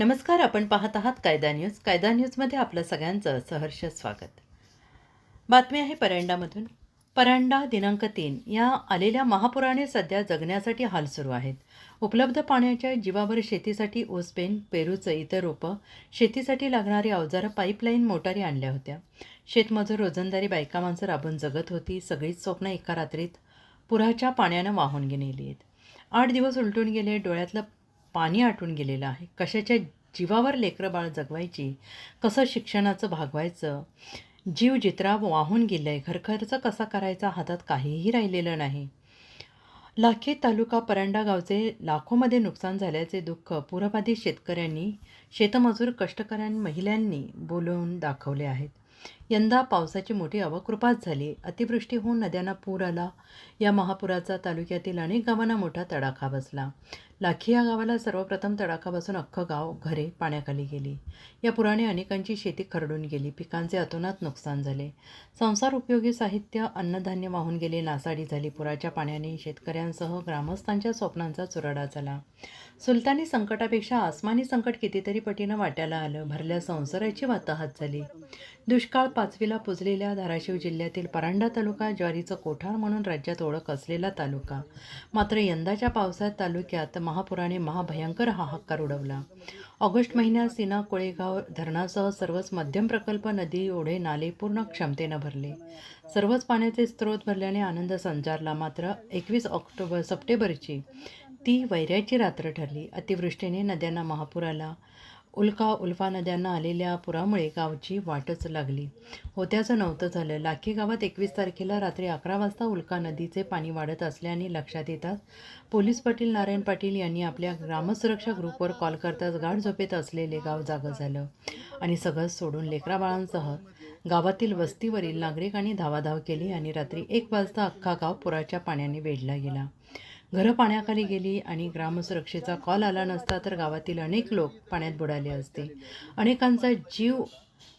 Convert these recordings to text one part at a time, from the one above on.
नमस्कार आपण पाहत आहात कायदा न्यूज. कायदा न्यूजमध्ये आपलं सगळ्यांचं सहर्ष स्वागत. बातमी आहे परांडामधून. परांडा दिनांक तीन. या आलेल्या महापुराने सध्या जगण्यासाठी हाल सुरू आहेत. उपलब्ध पाण्याच्या जीवावर शेतीसाठी ऊसपेन पेरूचं इतर रोपं शेतीसाठी लागणारी अवजारं पाईपलाईन मोटारी आणल्या होत्या. शेतमजूर रोजंदारी बायका माणसं राबून जगत होती. सगळीच स्वप्न एका रात्रीत पुराच्या पाण्यानं वाहून गेलेली आहेत. आठ दिवस उलटून गेले. डोळ्यातलं पाणी आटून गेलेलं आहे. कशाच्या जीवावर लेकरं बाळ जगवायची? कसं शिक्षणाचं भागवायचं? जीव जित्रा वाहून गेलं आहे घरखर्च कसा करायचा हातात काहीही राहिलेलं नाही. लाखी तालुका परांडा गावचे लाखोमध्ये नुकसान झाल्याचे दुःख पूरबाधित शेतकऱ्यांनी शेतमजूर कष्टकऱ्यां महिलांनी बोलवून दाखवले आहेत. यंदा पावसाची मोठी अवकृपात झाली. अतिवृष्टी होऊन नद्यांना पूर आला. या महापुराचा तालुक्यातील अनेक गावांना मोठा तडाखा बसला. लाखी या गावाला सर्वप्रथम तडाखा बसून अख्खं गाव घरे पाण्याखाली गेली. या पुराने अनेकांची शेती खरडून गेली. पिकांचे अतोनात नुकसान झाले. संसार उपयोगी साहित्य अन्नधान्य वाहून गेले नासाडी झाली. पुराच्या पाण्याने शेतकऱ्यांसह ग्रामस्थांच्या स्वप्नांचा चुराडा झाला. सुलतानी संकटापेक्षा आसमानी संकट कितीतरी पटीनं वाट्याला आलं. भरल्या संसाराची वाताहत झाली. दुष्काळ पाचवीला पुजलेल्या धाराशिव जिल्ह्यातील परांडा तालुका ज्वारीचं कोठार म्हणून राज्यात ओळख असलेला तालुका. मात्र यंदाच्या पावसात तालुक्यात महापुराने महाभयंकर हाहाकार उडवला. ऑगस्ट महिन्यात सीना कोळेगाव धरणासह सर्वच मध्यम प्रकल्प नदी ओढे नाले पूर्ण क्षमतेनं भरले. सर्वच पाण्याचे स्रोत भरल्याने आनंद संचारला मात्र एकवीस ऑक्टोबर सप्टेंबरची ती वैऱ्याची रात्र ठरली. अतिवृष्टीने नद्यांना महापूर आला उल्का उल्फा नद्यांना आलेल्या पुरामुळे गावची वाटच लागली. होत्याचं नव्हतं झालं. लाखी गावात एकवीस तारखेला रात्री अकरा वाजता उल्का नदीचे पाणी वाढत असल्याने लक्षात येतात पोलीस पाटील नारायण पाटील यांनी आपल्या ग्रामसुरक्षा ग्रुपवर कॉल करताच गाढ झोपेत असलेले गाव जागं झालं आणि सगळं सोडून लेकराबाळांसह गावातील वस्तीवरील नागरिकांनी धावाधाव केली आणि रात्री एक वाजता अख्खा गाव पुराच्या पाण्याने वेढला गेला. घरं पाण्याखाली गेली आणि ग्रामसुरक्षेचा कॉल आला नसता तर गावातील अनेक लोक पाण्यात बुडाले असते. अनेकांचा जीव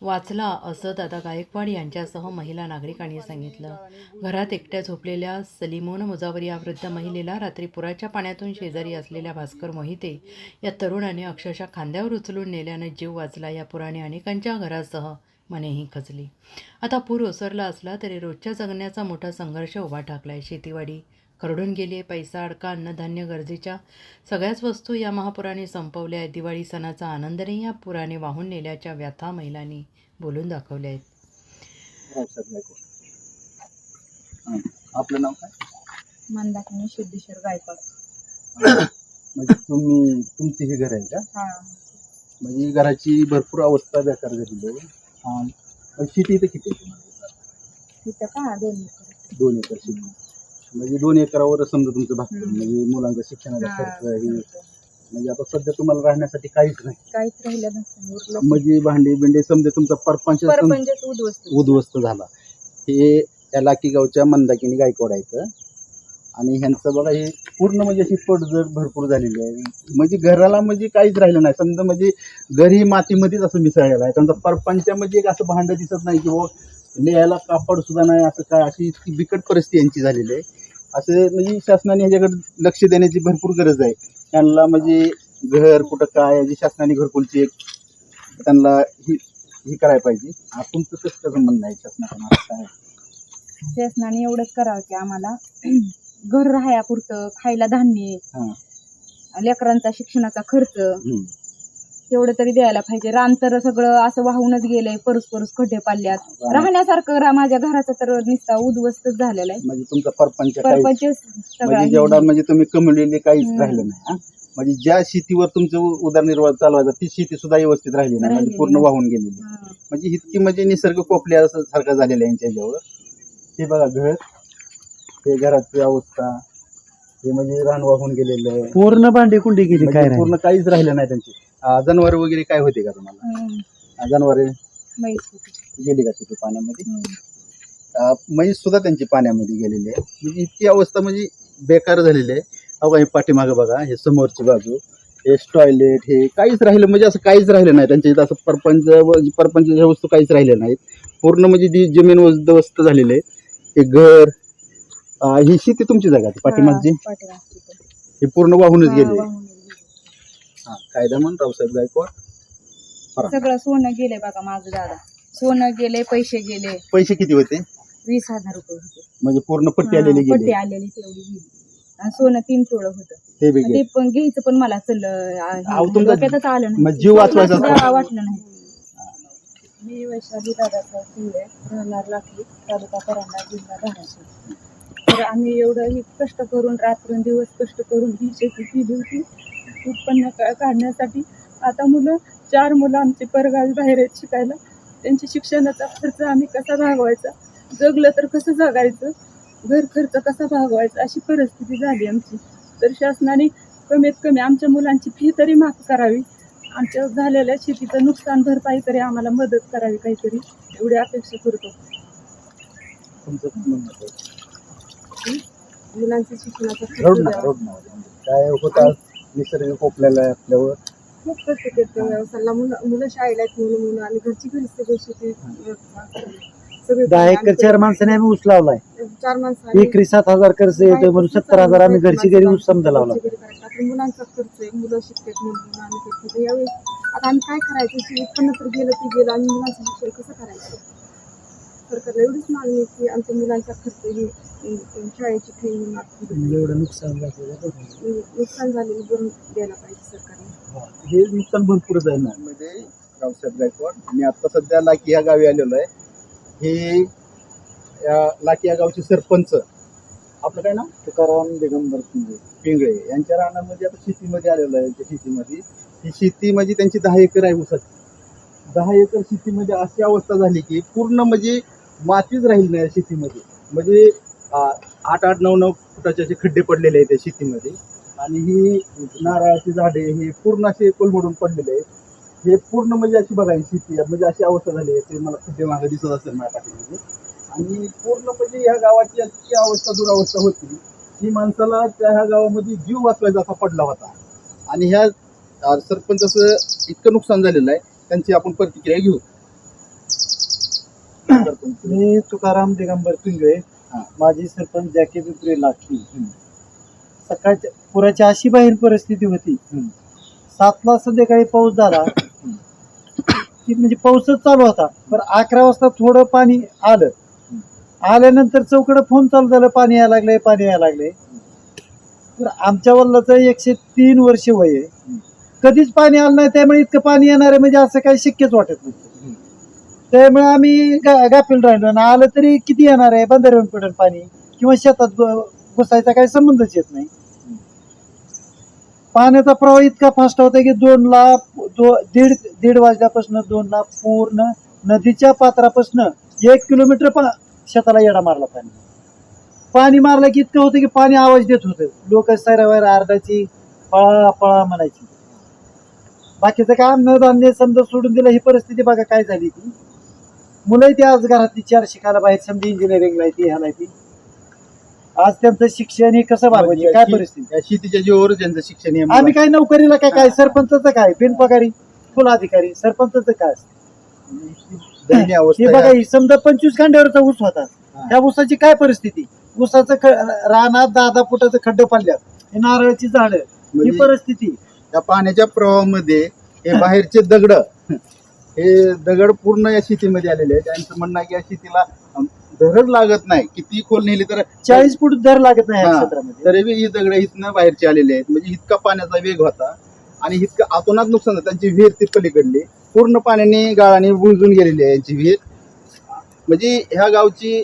वाचला असं दादा गायकवाड यांच्यासह महिला नागरिकांनी सांगितलं. घरात एकट्या झोपलेल्या सलिमोन मुजावर या वृद्ध महिलेला रात्री पुराच्या पाण्यातून शेजारी असलेल्या भास्कर मोहिते या तरुणाने अक्षरशः खांद्यावर उचलून नेल्यानं जीव वाचला. या पुराने अनेकांच्या घरासह मनेही खचली. आता पूर ओसरला असला तरी रोजच्या जगण्याचा मोठा संघर्ष उभा ठाकलाय. शेतीवाडी खरडून गेली पैसा अडका अन्नधान्य गरजेच्या सगळ्याच वस्तू या महापुराने संपवल्या आहेत दिवाळी सणाचा आनंदही या पुराने वाहून नेल्याच्या व्यथा महिलांनी बोलून दाखवल्या आहेत हां. आपलं नाव काय मंदाकिनी सिद्धेश्वर गायकवाड म्हणजे तुम्ही तुमचे हे घर आहे का हा म्हणजे घराची भरपूर अवस्था बेकार झालेली आहे हां. पण शेती इथं किती आहे तुम्हाला? तिथं का दोन एकर. दोन एकर शेती म्हणजे दोन एकरावर समजा तुमचं भागतं म्हणजे मुलांचा शिक्षणाचा हा. खर्च हे. म्हणजे आता सध्या तुम्हाला राहण्यासाठी काहीच नाही. काहीच राहिलं नसतं उरलं म्हणजे भांडी बिंडे समजा तुमचा परपंच परपंचच उद्ध्वस्त. उद्ध्वस्त झाला. हे या लाकी गावच्या मंदाकिनी गायकवाड आहेत. आणि ह्यांचं बघा हे पूर्ण म्हणजे अशी पडझड भरपूर झालेली आहे. म्हणजे घराला म्हणजे काहीच राहिलं नाही. समजा म्हणजे घरी मातीमध्येच असं मिसळलेलं आहे. त्यांचा परपंचामध्ये एक असं भांडं दिसत नाही की बाबा लिहायला कापड सुद्धा नाही असं काय अशी इतकी बिकट परिस्थिती यांची झालेली आहे. असं म्हणजे शासनाने ह्याच्याकडे लक्ष देण्याची भरपूर गरज आहे. त्यांना म्हणजे घर कुठं काय याची शासनाने घरकुलची एक त्यांना ही ही करायला पाहिजे. आ, तुमचं कसं म्हणणं आहे शासनाचं मला काय शासनाने एवढंच करावं की आम्हाला घर राहाया पुरतं खायला धान्य हां. लेकरांचा शिक्षणाचा खर्च. तेवढं तरी द्यायला पाहिजे. रान तर सगळं असं वाहूनच गेलंय परस परस खड्डे पाडल्यात. राहण्यासारखं रा- माझ्या घराचं तर निस्ता उद्ध्वस्तच झालेला आहे. म्हणजे तुमचा परपंच काही परपंच सगळा म्हणजे जेवढा म्हणजे तुम्ही कमवलेले काहीच हम्म. राहिलं नाही हा? म्हणजे ज्या शेतीवर तुमचं उ- उदरनिर्वाह चालवायचा ती शेती सुद्धा व्यवस्थित राहिली नाही म्हणजे पूर्ण नाही. वाहून गेलेली. हा. म्हणजे इतकी म्हणजे निसर्ग कोपल्या सारखं झालेलं आहे यांच्या जवळ हे बघा घर हे घराची अवस्था हे म्हणजे रान वाहून गेलेलं आहे. पूर्ण भांडी कुंडी गेली काय म्हणजे पूर्ण काहीच राहिलं नाही त्यांची. जनावर वगैरे काय होते का तुम्हाला. जनावरे म्हैस होती. गेली का तिथे पाण्यामध्ये हम्म. अं, म्हैस सुद्धा त्यांची पाण्यामध्ये गेलेली आहे म्हणजे इतकी अवस्था म्हणजे बेकार झालेली आहे अहो हे पाठीमागं बघा हे समोरची बाजू हे टॉयलेट हे काहीच राहिलं म्हणजे असं काहीच राहिलं नाही त्यांच्या इथं असं परपंच व- परपंचच्या वस्तू काहीच राहिल्या नाहीत पूर्ण म्हणजे जी जमीन उद्ध्वस्त झालेली आहे हे घर अं, ही शेती तुमची जागा पाठीमागची हा, पाठीमागची पण. हे पूर्ण वाहूनच हा, गेली वाहून गेली. हा कायदामन रावसाहेब गायकवाड. सगळं सोनं गेलंय बघा माझं दादा. सोनं गेले पैसे गेले. पैसे किती होते? वीस हजार रुपये होते. म्हणजे पूर्ण पट्टी आलेली पट्टी गेली आलेली तेवढी गेली. आणि सोनं तीन तोळं होतं. ते गेले. पण घ्यायचं पण मला चल तुमचं- डोक्यातच आलं नाही. जीव वाचवायचा. वाटलं नाही. मी वैशाली दादासाहेब पिवळे राहणार लाखी तालुका परांडा जिल्हा धाराशिव. तर आम्ही एवढं ही कष्ट करून रात्रंदिवस कष्ट करून ही शेती केली होती. उत्पन्न का- काढण्यासाठी. आता मुलं चार मुलं आमची परगावी बाहेर आहेत शिकायला. त्यांची शिक्षणाचा खर्च आम्ही कसा भागवायचा? जगलं तर कसं जगायचं? घर खर्च कसा भागवायचा? अशी परिस्थिती झाली आमची. तर शासनाने कमीत कमी आमच्या मुलांची फी तरी माफ करावी. आमच्या झालेल्या शेतीचं नुकसान भरपाई तरी आम्हाला मदत करावी काहीतरी. एवढी अपेक्षा करतो? मुलांच्या शिक्षणाचा ना काय होता निसर्ग कोपलेला आहे आपल्यावर. खूप कष्ट करतो व्यवसायाला मुलं मुलं शाळेला आहेत मुलं मुलं आणि घरची घरी सगळी शेती सगळे दहा एकर चार माणसाने आम्ही ऊस लावलाय. चार माणसं एकरी सात हजार खर्च येतोय म्हणून सत्तर हजार आम्ही घरची घरी ऊस समजा लावला. घरची घरी करायचं. आता मुलांचा खर्च आहे मुलं शिकतात मुलं आम्ही यावेळेस आता आम्ही काय करायचं? उत्पन्न तर गेलं ते गेलं आणि मुलांचं शिक्षण कसं करायचं? सरकारला एवढीच मागणी आहे की आमच्या मुलांचा खर्च ही शाळेची फी एवढं नुकसान झालेलं. नुकसान झालेलं भरून द्यायला पाहिजे सरकारने. हे नुकसान भरपूरच आहे ना? मध्ये रावसाहेब गायकवाड मी आता सध्या लाकी या गावी आलेलो आहे. हे या लाकी या गावचे सरपंच आपलं काय नाव? तुकाराम दिगंबर पिंगे पिंगळे. यांच्या रानामध्ये आता शेतीमध्ये आलेलो आहे यांच्या शेतीमध्ये. ही शेती म्हणजे त्यांची दहा एकर आहे ऊसाची. दहा एकर शेतीमध्ये अशी अवस्था झाली की पूर्ण म्हणजे मातीच राहील नाही शेतीमध्ये. म्हणजे आठ आठ नऊ नऊ फुटाचे असे खड्डे पडलेले आहेत त्या शेतीमध्ये. आणि ही नारळाची झाडे हे पूर्ण असे कोलमडून पडलेले आहेत. हे पूर्ण म्हणजे अशी बघा शेती आहे. म्हणजे अशी अवस्था झाली आहे. ते मला खड्डे मागे दिसत असेल माझ्या पाठीमध्ये आणि पूर्ण म्हणजे ह्या गावाची अशी अवस्था दुरावस्था होती की माणसाला त्या ह्या गावामध्ये जीव वाचवायचा असा पडला होता. आणि ह्या सरपंचाचं इतकं नुकसान झालेलं आहे. त्यांची आपण प्रतिक्रिया घेऊ. मी तुकाराम दिगंबर पिंगळे. माझी सरपंच जॅके पिंपरे लाखी. सकाळच्या पुराची अशी बाहेर परिस्थिती होती. सातला संध्याकाळी पाऊस झाला. की म्हणजे पाऊसच चालू होता. पण अकरा वाजता थोडं पाणी आलं. आल्यानंतर चौकडं फोन चालू झालं पाणी यायला लागलंय पाणी यायला लागलंय. तर आमच्या वडिलाचं एकशे तीन वर्ष वय आहे. कधीच पाणी आलं नाही त्यामुळे इतकं पाणी येणार आहे म्हणजे असं काही शक्यच वाटत नाही त्यामुळे आम्ही गा- गाफील राहिलो आणि आलं तरी किती येणार आहे? बंधाऱ्यावर पडेल पाणी. किंवा शेतात घु घुसायचा काही संबंधच येत नाही. पाण्याचा प्रवाह इतका फास्ट होता की दोन लाख दो दीड दीड वाजल्यापासून दोन लाख पूर्ण नदीच्या पात्रापासून एक किलोमीटर पण शेताला येडा मारला पाणी. पाणी मारलं की इतकं होतं की पाणी आवाज देत होतं. लोक सैरावर अर्धाची पळा पळा म्हणायची. बाकीचं काय अन्नधान्य समजा सोडून दिलं ही परिस्थिती बघा काय झाली ती. मुलं ती आज घरातली चार शिकायला बाहेर समजा इंजिनिअरिंगला आहे ती ह्याला आहे ती. आज त्यांचं शिक्षण हे कसं भागवायचे काय परिस्थिती? या शेतीच्या जीवावर ज्यांचं शिक्षण आहे आम्ही काय नोकरीला काय काय सरपंचाचं काय? बिनपगारी फुल अधिकारी सरपंचाचं काय दयनीय हे अवस्था बघा आहे. ही समजा पंचवीस खांड्यावरचा ऊस होता. त्या ऊसाची काय परिस्थिती? ऊसाचं ख- रानात दहा दहा फुटाचं खड्डे पडल्यात. हे नारळाची झाडं. ही म्हणजे परिस्थिती. या पाण्याच्या प्रवाहामध्ये हे बाहेरचे दगड. हे दगड पूर्ण या शेतीमध्ये आलेले आहेत. त्यांचं म्हणणं आहे की या शेतीला धरड लागत नाही. किती खोल नेली तर चाळीस फूट दर लागत नाही या हा. क्षेत्रामध्ये. तरी बी ही दगड इथनं बाहेरचे आलेले आहेत. म्हणजे इतका पाण्याचा वेग होता आणि इतकं आतोनात नुकसान झालं. त्यांची विहीर ती पलीकडली. पूर्ण पाण्याने गाळाने बुजून गेलेली आहे यांची विहीर. म्हणजे ह्या गावची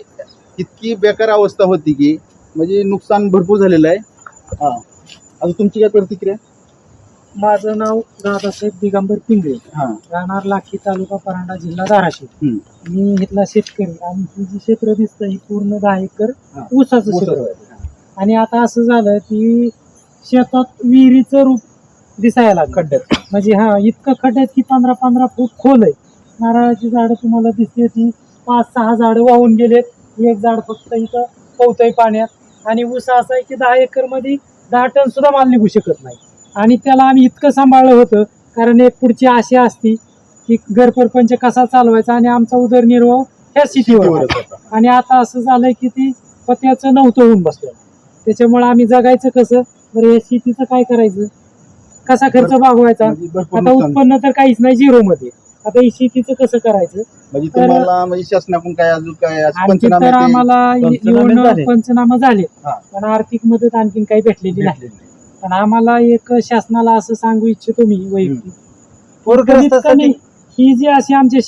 इतकी बेकार अवस्था होती की म्हणजे नुकसान भरपूर झालेलं आहे. हा. आता तुमची काय प्रतिक्रिया? माझं नाव दादासाहेब दिगंबर पिंगळे. हा. राहणार लाखी तालुका परांडा जिल्हा धाराशिव. मी इथला शेतकरी आणि ही जी क्षेत्र दिसतं ही पूर्ण दहा एकर. ऊसाचं क्षेत्र. आहे. आणि आता असं झालं की शेतात विहिरीचं रूप दिसायला खड्ड्यात म्हणजे हा इतकं खड्ड्यात की पंधरा पंधरा फूट खोल आहे. नारळाची झाडं तुम्हाला दिसते ती पाच सहा झाडं वाहून गेलेत. एक झाड फक्त इथं पोहतंय पाण्यात. आणि ऊस असा आहे की दहा एकरमध्ये दहा टन सुद्धा माल निघू शकत नाही. आणि त्याला आम्ही इतकं सांभाळलं होतं कारण एक पुढची आशा असती की घरपरपंच कसा चालवायचा आणि आमचा उदरनिर्वाह ह्या सिटीवर आणि आता असं झालंय की ती पत्याचं नव्हतं होऊन बसलं. त्याच्यामुळे आम्ही जगायचं कसं? बरं या शेतीचं काय करायचं? कसा खर्च भागवायचा? आता उत्पन्न तर काहीच नाही झिरो मध्ये आता ही शेतीचं कसं करायचं? आणखी तर आम्हाला पंचनामा झाले? पण आर्थिक मदत आणखी काही भेटलेली नाही. पण आम्हाला एक शासनाला असं सांगू इच्छितो मी वैयक्तिक. ही जी अशी आमची